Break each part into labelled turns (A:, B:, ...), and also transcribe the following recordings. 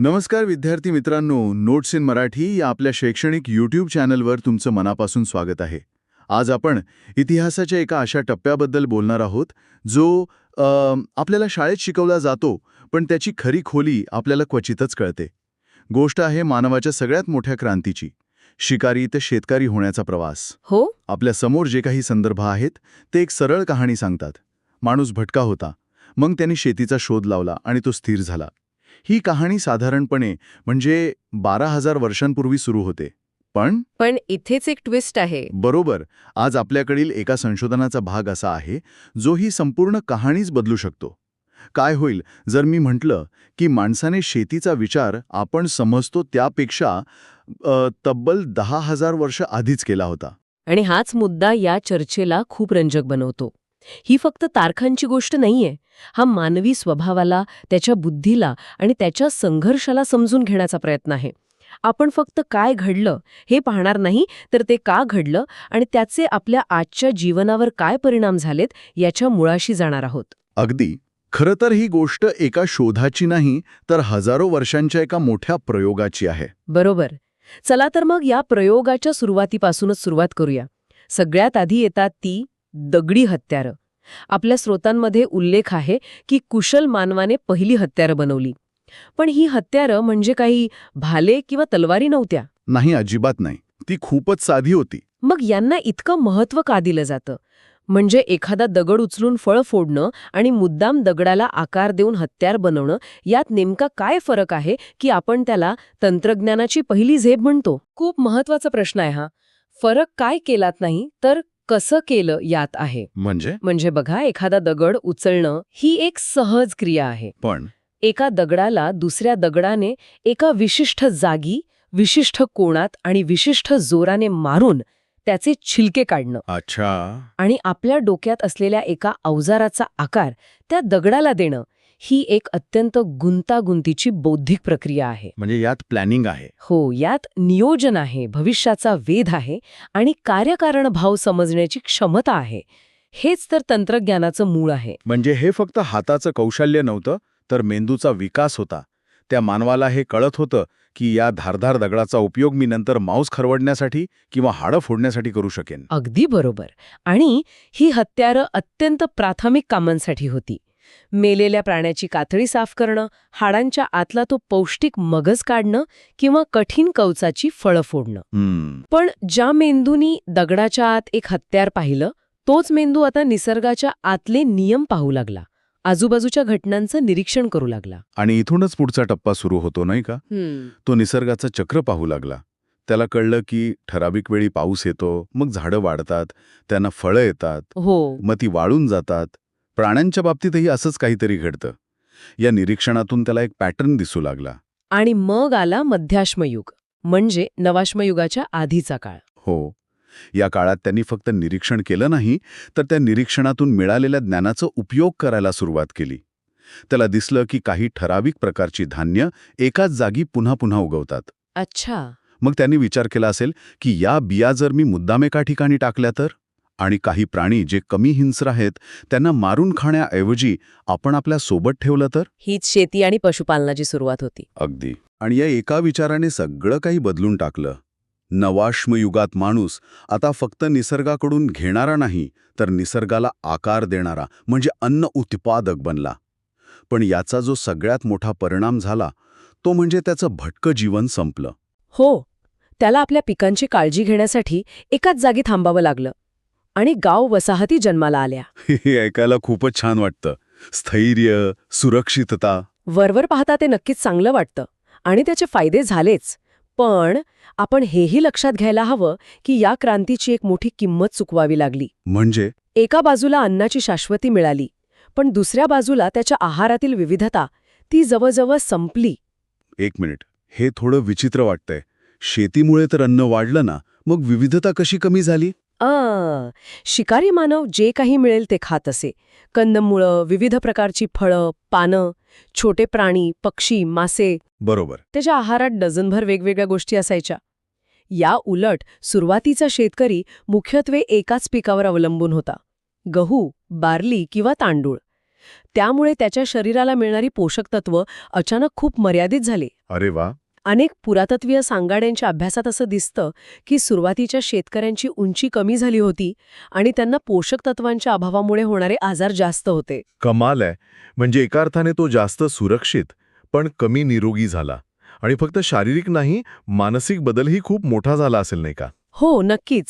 A: नमस्कार विद्यार्थी मित्रांनो नोट्स इन मराठी या आपल्या शैक्षणिक यूट्यूब चॅनलवर तुमचं मनापासून स्वागत आहे. आज आपण इतिहासाच्या एका अशा टप्प्याबद्दल बोलणार आहोत जो आपल्याला शाळेत शिकवला जातो पण त्याची खरी खोली आपल्याला क्वचितच कळते. गोष्ट आहे मानवाच्या सगळ्यात मोठ्या क्रांतीची शिकारी ते शेतकरी होण्याचा प्रवास.
B: हो?
A: आपल्यासमोर जे काही संदर्भ आहेत ते एक सरळ कहाणी सांगतात. माणूस भटका होता मग त्यांनी शेतीचा शोध लावला आणि तो स्थिर झाला. ही कहाणी साधारणपणे म्हणजे बारा हजार वर्षांपूर्वी सुरू होते. पण
B: पण इथेच एक ट्विस्ट आहे.
A: बरोबर आज आपल्याकडील एका संशोधनाचा भाग असा आहे जो ही संपूर्ण कहाणीच बदलू शकतो. काय होईल जर मी म्हटलं की माणसाने शेतीचा विचार आपण समजतो त्यापेक्षा तब्बल दहा हजार वर्ष आधीच केला होता.
B: आणि हाच मुद्दा या चर्चेला खूप रंजक बनवतो. ही फक्त तारखांची गोष्ट नाहीये. हा मानवी स्वभावाला त्याच्या बुद्धीला आणि त्याच्या संघर्षाला समजून घेण्याचा प्रयत्न आहे. आपण फक्त काय घडलं हे पाहणार नाही तर ते का घडलं आणि त्याचे आपल्या आजच्या जीवनावर काय परिणाम झालेत याच्या मुळाशी जाणार आहोत.
A: अगदी. खरं तर ही गोष्ट एका शोधाची नाही तर हजारो वर्षांच्या एका मोठ्या प्रयोगाची आहे.
B: बरोबर. चला तर मग या प्रयोगाच्या सुरुवातीपासूनच सुरुवात करूया. सगळ्यात आधी येतात ती दगडी हत्यारं. आपल्या स्रोतांमध्ये उल्लेख आहे की कुशल मानवाने पहिली हत्यारं बनवली. पण ही हत्यारं म्हणजे काही भाले किंवा तलवारी नव्हत्या?
A: नाही अजिबात नाही. ती खूपच साधी होती.
B: मग यांना इतकं महत्त्व का दिलं जातं? म्हणजे एखादा दगड उचलून फळ फोडणं आणि मुद्दाम दगडाला आकार देऊन हत्यार बनवणं यात नेमका काय फरक आहे की आपण त्याला तंत्रज्ञानाची पहिली झेप म्हणतो? खूप महत्त्वाचा प्रश्न आहे हा. फरक काय केलात नाही तर कसं केलं यात आहे?
A: म्हणजे?
B: म्हणजे बघा एखादा दगड उचलणं ही एक सहज क्रिया आहे.
A: पण?
B: एका दगडाला दुसऱ्या दगडाने एका विशिष्ट जागी विशिष्ट कोणात आणि विशिष्ट जोराने मारून त्याचे छिलके काढणं.
A: अच्छा.
B: आणि आपल्या डोक्यात असलेल्या एका अवजाराचा आकार त्या दगडाला देणं. ही एक अत्यंत गुंतागुंतीची बौद्धिक प्रक्रिया आहे.
A: म्हणजे यात प्लॅनिंग आहे.
B: हो यात नियोजन आहे भविष्याचा वेध आहे आणि कार्यकारण भाव समजण्याची क्षमता आहे. हेच तर तंत्रज्ञानाचं मूळ आहे.
A: म्हणजे हे फक्त हाताचं कौशल्य नव्हतं तर मेंदूचा विकास होता. त्या मानवाला हे कळत होतं की या धारधार दगडाचा उपयोग मी नंतर मांस खरवडण्यासाठी किंवा हाडं फोडण्यासाठी करू शकेन.
B: अगदी बरोबर. आणि ही हत्यारं अत्यंत प्राथमिक कामांसाठी होती. मेलेल्या प्राण्याची कातळी साफ करणं हाडांच्या आतला तो पौष्टिक मगज काढणं किंवा कठीण कवचाची फळं फोडणं. पण ज्या मेंदूनी दगडाच्या आत एक हत्यार पाहिलं तोच मेंदू आता निसर्गाच्या आतले नियम पाहू लागला. आजूबाजूच्या घटनांचं निरीक्षण करू लागला.
A: आणि इथूनच पुढचा टप्पा सुरू होतो नाही का? तो निसर्गाचं चक्र पाहू लागला. त्याला कळलं की ठराविक वेळी पाऊस येतो मग झाडं वाढतात त्यांना फळं येतात
B: हो.
A: मग ती वाळून जातात प्राण्यांच्या बाबतीतही असंच काहीतरी घडतं. या निरीक्षणातून त्याला एक पॅटर्न दिसू लागला.
B: आणि मग आला मध्याश्मयुग म्हणजे नवाश्मयुगाच्या आधीचा काळ.
A: हो. या काळात त्यांनी फक्त निरीक्षण केलं नाही तर त्या निरीक्षणातून मिळालेल्या ज्ञानाचा उपयोग करायला सुरुवात केली. त्याला दिसलं की काही ठराविक प्रकारची धान्य एकाच जागी पुन्हा पुन्हा उगवतात.
B: अच्छा.
A: मग त्यांनी विचार केला असेल की या बिया जर मी मुद्दाम एका ठिकाणी टाकल्या तर? आणि काही प्राणी जे कमी हिंस्र आहेत त्यांना मारून खाण्याऐवजी आपण आपल्यासोबत ठेवलं तर?
B: हीच शेती आणि पशुपालनाची सुरुवात होती.
A: अगदी. आणि या एका विचाराने सगळं काही बदलून टाकलं. नवाश्मयुगात माणूस आता फक्त निसर्गाकडून घेणारा नाही तर निसर्गाला आकार देणारा म्हणजे अन्न उत्पादक बनला. पण याचा जो सगळ्यात मोठा परिणाम झाला तो म्हणजे त्याचं भटकं जीवन संपलं.
B: हो त्याला आपल्या पिकांची काळजी घेण्यासाठी एकाच जागी थांबावं लागलं. आणि गाव वसाहती जन्माला आल्या.
A: हे ऐकायला खूपच छान वाटतं. स्थैर्य सुरक्षितता.
B: वरवर पाहता ते नक्कीच चांगलं वाटतं आणि त्याचे फायदे झालेच. पण आपण हेही लक्षात घ्यायला हवं की या क्रांतीची एक मोठी किंमत चुकवावी लागली.
A: म्हणजे?
B: एका बाजूला अन्नाची शाश्वती मिळाली पण दुसऱ्या बाजूला त्याच्या आहारातील विविधता ती जवळजवळ संपली.
A: एक मिनिट. हे थोडं विचित्र वाटतंय. शेतीमुळे तर अन्न वाढलं ना मग विविधता कशी कमी झाली?
B: अ. शिकारी मानव जे काही मिळेल ते खात असे. कंदमुळं विविध प्रकारची फळं पानं छोटे प्राणी पक्षी मासे.
A: बरोबर.
B: त्याच्या आहारात डझनभर वेगवेगळ्या गोष्टी असायच्या. या उलट सुरुवातीचा शेतकरी मुख्यत्वे एकाच पिकावर अवलंबून होता. गहू बार्ली किंवा तांदूळ. त्यामुळे त्याच्या शरीराला मिळणारी पोषक तत्व अचानक खूप मर्यादित झाली.
A: अरे वा!
B: अनेक पुरातत्वीय सांगाड्यांच्या अभ्यासात असं दिसतं की सुरुवातीच्या शेतकऱ्यांची उंची कमी झाली होती आणि त्यांना पोषक तत्वांच्या अभावामुळे होणारे आजार जास्त होते.
C: कमाल आहे. म्हणजे एका अर्थाने तो जास्त सुरक्षित पण कमी निरोगी झाला. आणि फक्त शारीरिक नाही मानसिक बदलही खूप मोठा झाला असेल नाही का?
B: हो नक्कीच.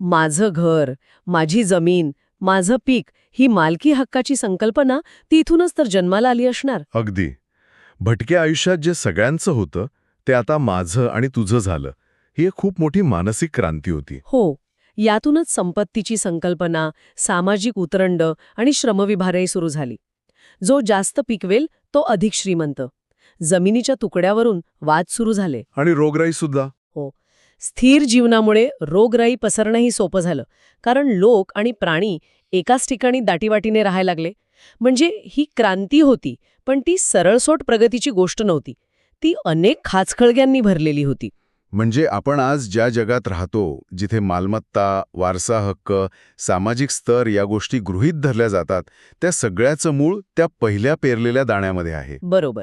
B: माझं घर माझी जमीन माझं पीक ही मालकी हक्काची संकल्पना ती इथूनच तर जन्माला आली असणार.
C: अगदी. भटक्या आयुष्यात जे सगळ्यांचं होतं ते आता माझं आणि तुझं झालं. ही एक खूप मोठी मानसिक क्रांती होती.
B: हो. यातूनच संपत्तीची संकल्पना सामाजिक उतरंड आणि श्रमविभारही सुरू झाली. जो जास्त पिकवेल तो अधिक श्रीमंत. जमिनीच्या तुकड्यावरून वाद सुरू झाले.
C: आणि रोगराई सुद्धा?
B: स्थिर जीवनामुळे रोगराई पसरणंही सोपं झालं. कारण लोक आणि प्राणी एकाच ठिकाणी दाटीवाटीने राहायला लागले. म्हणजे ही क्रांती होती पण ती सरळसोट प्रगतीची गोष्ट नव्हती. ती अनेक खाचखळग्यांनी भरलेली होती.
A: म्हणजे आपण आज ज्या जगात राहतो जिथे मालमत्ता वारसा हक्क सामाजिक स्तर या गोष्टी गृहीत धरल्या जातात त्या सगळ्याचं मूळ त्या पहिल्या पेरलेल्या दाण्यामध्ये आहे.
B: बरोबर.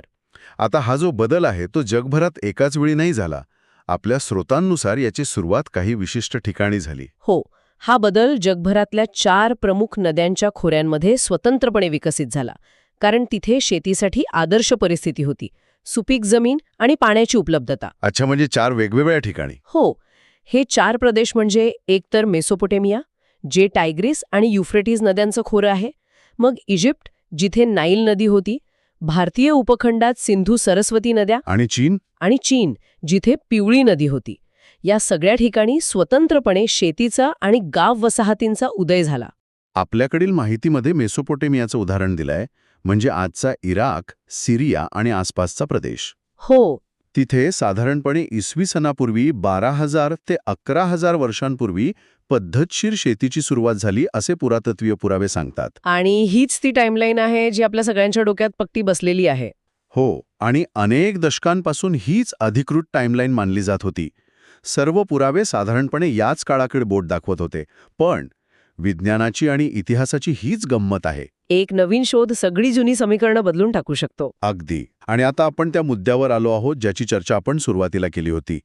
A: आता हा जो बदल आहे तो जगभरात एकाच वेळी नाही झाला. आपल्या स्रोतांनुसार याची सुरुवात काही विशिष्ट ठिकाणी झाली.
B: हो हा बदल जगभरातल्या चार प्रमुख नद्यांच्या खोऱ्यांमध्ये स्वतंत्रपणे विकसित झाला कारण तिथे शेतीसाठी आदर्श परिस्थिती होती. सुपीक जमीन आणि पाण्याची उपलब्धता.
A: अच्छा म्हणजे चार वेगवेगळ्या ठिकाणी.
B: हो हे चार प्रदेश म्हणजे एकतर मेसोपोटेमिया जे टायग्रिस आणि युफ्रेटिस नद्यांचं खोरं आहे. मग इजिप्त जिथे नाईल नदी होती भारतीय उपखंडात सिंधू सरस्वती नद्या
A: आणि चीन?
B: आणि चीन जिथे पिवळी नदी होती. या सगळ्या ठिकाणी स्वतंत्रपणे शेतीचा आणि गाव वसाहतींचा उदय झाला.
A: आपल्याकडील माहितीमध्ये मेसोपोटेमियाचं उदाहरण दिलंय. म्हणजे आजचा इराक सिरिया आणि आसपासचा प्रदेश.
B: हो.
A: तिथे साधारणपणे इसवी सणापूर्वी बारा हजार ते अकरा हजार वर्षांपूर्वी पद्धतशीर शेतीची सुरुवात झाली असे पुरातत्वीय पुरावे सांगतात.
B: आणि हीच ती टाइमलाईन आहे जी आपल्या सगळ्यांच्या डोक्यात पक्की बसलेली आहे.
A: हो आणि अनेक दशकांपासून हीच अधिकृत टाइमलाईन मानली जात होती. सर्व पुरावे साधारणपणे याच काळाकडे बोट दाखवत होते. पण विज्ञानाची आणि इतिहासाची हीच गंमत आहे.
B: एक नवीन शोध सगळी जुनी समीकरणं बदलून टाकू शकतो.
A: अगदी. आणि आता आपण त्या मुद्द्यावर आलो आहोत ज्याची चर्चा आपण सुरुवातीला केली होती.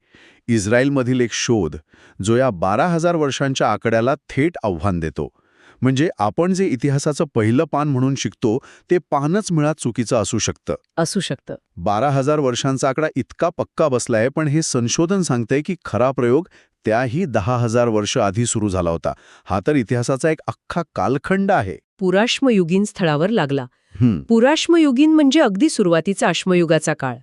A: इस्रायलमधील एक शोध जो या बारा हजार वर्षांच्या आकड्याला थेट आव्हान देतो. म्हणजे आपण जे इतिहासाचं पहिलं पान म्हणून शिकतो ते पानच मुळात चुकीचं असू शकतं.
B: असू शकतं.
A: बारा हजार वर्षांचा आकडा इतका पक्का बसलाय पण हे संशोधन सांगतंय की खरा प्रयोग त्याही दहा हजार वर्ष आधी सुरू झाला होता. हा तर इतिहासाचा एक अख्खा कालखंड आहे.
B: पुराश्मयुगीन स्थळावर लागला पुराश्मयुगीन म्हणजे अगदी सुरुवातीचा अश्मयुगाचा काळ.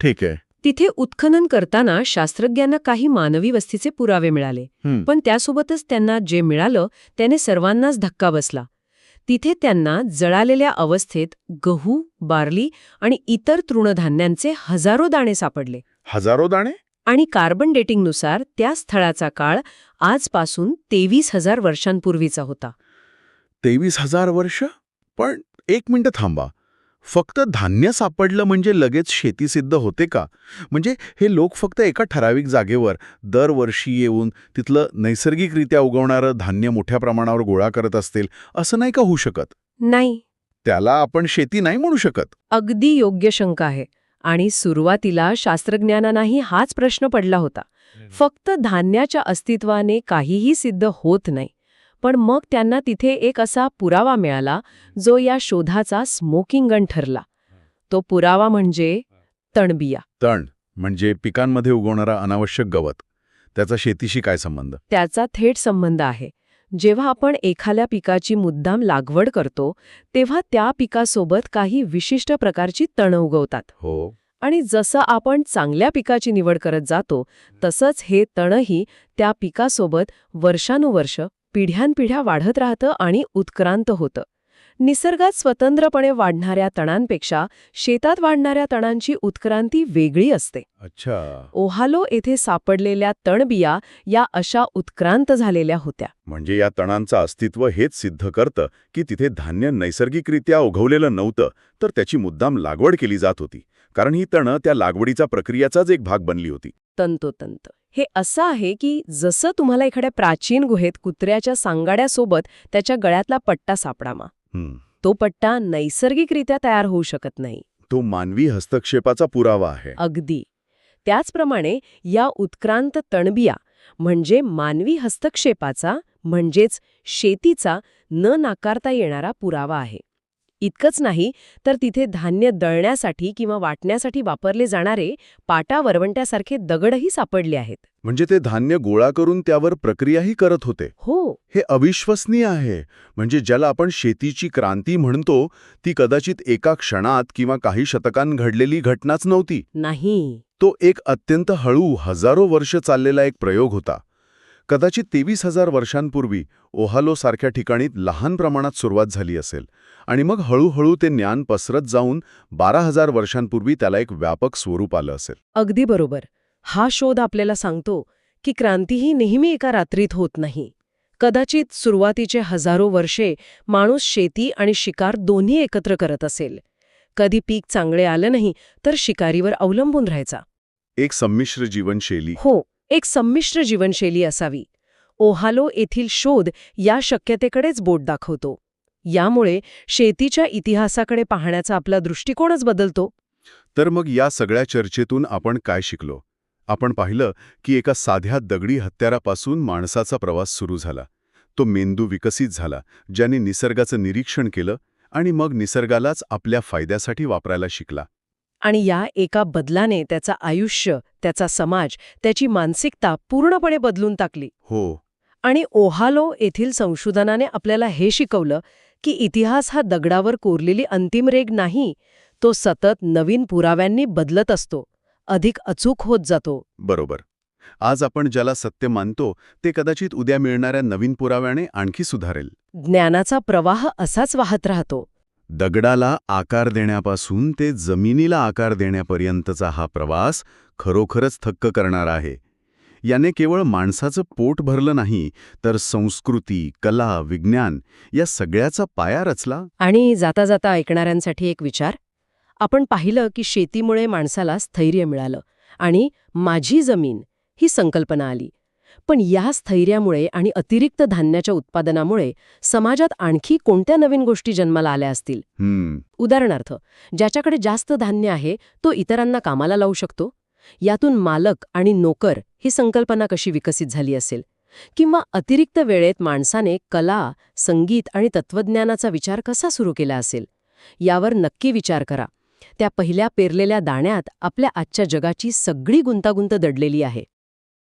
A: ठीक आहे.
B: तिथे उत्खनन करताना शास्त्रज्ञांना काही मानवी वस्तीचे पुरावे मिळाले. पण त्यासोबतच त्यांना जे मिळालं त्याने सर्वांनाच धक्का बसला. तिथे त्यांना जळालेल्या अवस्थेत गहू बार्ली आणि इतर तृणधान्यांचे हजारो दाणे सापडले.
A: हजारो दाणे?
B: आणि कार्बन डेटिंगनुसार त्या स्थळाचा काळ आजपासून तेवीस हजार वर्षांपूर्वीचा होता.
A: तेवीस हजार वर्ष? पण एक मिनिट थांबा. फक्त धान्य सापडलं म्हणजे लगेच शेती सिद्ध होते का? म्हणजे हे लोक फक्त एका ठराविक जागेवर दरवर्षी येऊन तिथलं नैसर्गिकरित्या उगवणारं धान्य मोठ्या प्रमाणावर गोळा करत असतील असं नाही का होऊ शकत?
B: नाही.
A: त्याला आपण शेती नाही म्हणू शकत.
B: अगदी योग्य शंका आहे. आणि सुरुवातीला शास्त्रज्ञानांनाही हाच प्रश्न पडला होता. फक्त धान्याच्या अस्तित्वाने काहीही सिद्ध होत नाही. पण मग त्यांना तिथे एक असा पुरावा मिळाला जो या शोधाचा स्मोकिंग गन ठरला. तो पुरावा म्हणजे तणबिया.
A: तण म्हणजे पिकांमध्ये उगवणारा अनावश्यक गवत. त्याचा शेतीशी काय संबंध?
B: त्याचा थेट संबंध आहे. जेव्हा आपण एखाद्या पिकाची मुद्दाम लागवड करतो तेव्हा त्या पिकासोबत काही विशिष्ट प्रकारची तणं उगवतात.
A: हो.
B: आणि जसं आपण चांगल्या पिकाची निवड करत जातो तसंच हे तणही त्या पिकासोबत वर्षानुवर्ष पिढ्यानपिढ्या वाढत राहतं आणि उत्क्रांत होतं. निसर्गात स्वतंत्रपणे वाढणाऱ्या तणांपेक्षा शेतात वाढणाऱ्या तणांची उत्क्रांती वेगळी असते.
A: अच्छा.
B: ओहालो येथे सापडलेल्या तणबिया या अशा उत्क्रांत झालेल्या होत्या.
C: म्हणजे या तणांचं अस्तित्व हेच सिद्ध करतं की तिथे धान्य नैसर्गिकरित्या उगवलेलं नव्हतं तर त्याची मुद्दाम लागवड केली जात होती. कारण ही तणं त्या लागवडीचा प्रक्रियाचाच एक भाग बनली होती.
B: तंतोतंत. हे असं आहे की जसं तुम्हाला एखाद्या प्राचीन गुहेत कुत्र्याच्या सांगाड्यासोबत त्याच्या गळ्यातला पट्टा सापडामा. तो पट्टा नैसर्गिकरित्या तयार होऊ शकत नाही.
A: तो मानवी हस्तक्षेपाचा पुरावा आहे.
B: अगदी. त्याचप्रमाणे या उत्क्रांत तणबिया म्हणजे मानवी हस्तक्षेपाचा म्हणजेच शेतीचा न नाकारता येणारा पुरावा आहे. इतकंच नाही तर तिथे धान्य दळण्यासाठी किंवा वाटण्यासाठी वापरले जाणारे पाटा वरवंट्यासारखे दगडही सापडले आहेत.
A: म्हणजे ते धान्य गोळा करून त्यावर प्रक्रियाही करत होते.
B: हो.
A: हे अविश्वसनीय आहे. म्हणजे ज्याला आपण शेतीची क्रांती म्हणतो ती कदाचित एका क्षणात किंवा काही शतकांत घडलेली घटनाच नव्हती.
B: नाही.
A: तो एक अत्यंत हळू हजारो वर्ष चाललेला एक प्रयोग होता. कदाचित तेवीस हजार वर्षांपूर्वी ओहालोसारख्या ठिकाणी लहान प्रमाणात सुरुवात झाली असेल आणि मग हळूहळू ते ज्ञान पसरत जाऊन बारा हजार वर्षांपूर्वी त्याला एक व्यापक स्वरूप आलं असेल.
B: अगदी बरोबर. हा शोध आपल्याला सांगतो की क्रांती ही नेहमी एका रात्रीत होत नाही. कदाचित सुरुवातीचे हजारो वर्षे माणूस शेती आणि शिकार दोन्ही एकत्र करत असेल. कधी पीक चांगले आलं नाही तर शिकारीवर अवलंबून राहायचा.
A: एक संमिश्र जीवनशैली.
B: हो. एक संमिश्र जीवनशैली असावी. ओहालो येथील शोध या शक्यतेकडेच बोट दाखवतो. यामुळे शेतीच्या इतिहासाकडे पाहण्याचा आपला दृष्टिकोनच बदलतो.
A: तर मग या सगळ्या चर्चेतून आपण काय शिकलो? आपण पाहिलं की एका साध्या दगडी हत्यारापासून माणसाचा प्रवास सुरू झाला. तो मेंदू विकसित झाला ज्याने निसर्गाचं निरीक्षण केलं आणि मग निसर्गालाच आपल्या फायद्यासाठी वापरायला शिकला.
B: आणि या एका बदलाने त्याचं आयुष्य त्याचा समाज त्याची मानसिकता पूर्णपणे बदलून टाकली.
A: हो.
B: आणि ओहालो येथील संशोधनाने आपल्याला हे शिकवलं की इतिहास हा दगडावर कोरलेली अंतिम रेग नाही तो सतत नवीन पुराव्यांनी बदलत असतो अधिक अचूक होत जातो.
A: बरोबर. आज आपण ज्याला सत्य मानतो ते कदाचित उद्या मिळणाऱ्या नवीन पुराव्याने आणखी सुधारेल.
B: ज्ञानाचा प्रवाह असाच वाहत राहतो.
A: दगडाला आकार देण्यापासून ते जमिनीला आकार देण्यापर्यंतचा हा प्रवास खरोखरच थक्क करणारा आहे. याने केवळ माणसाचं पोट भरलं नाही तर संस्कृती कला विज्ञान या सगळ्याचा पाया रचला.
B: आणि जाता जाता ऐकणाऱ्यांसाठी एक विचार. आपण पाहिलं की शेतीमुळे माणसाला स्थैर्य मिळालं आणि माझी जमीन ही संकल्पना आली. पण या स्थैर्यामुळे आणि अतिरिक्त धान्याच्या उत्पादनामुळे समाजात आणखी कोणत्या नवीन गोष्टी जन्माला आल्या असतील? उदाहरणार्थ ज्याच्याकडे जास्त धान्य आहे तो इतरांना कामाला लावू शकतो? यातून मालक आणि नोकर ही संकल्पना कशी विकसित झाली असेल? किंवा अतिरिक्त वेळेत माणसाने कला संगीत आणि तत्वज्ञानाचा विचार कसा सुरू केला असेल? यावर नक्की विचार करा. त्या पहिल्या पेरलेल्या दाण्यात आपल्या आजच्या जगाची सगळी गुंतागुंत दडलेली आहे.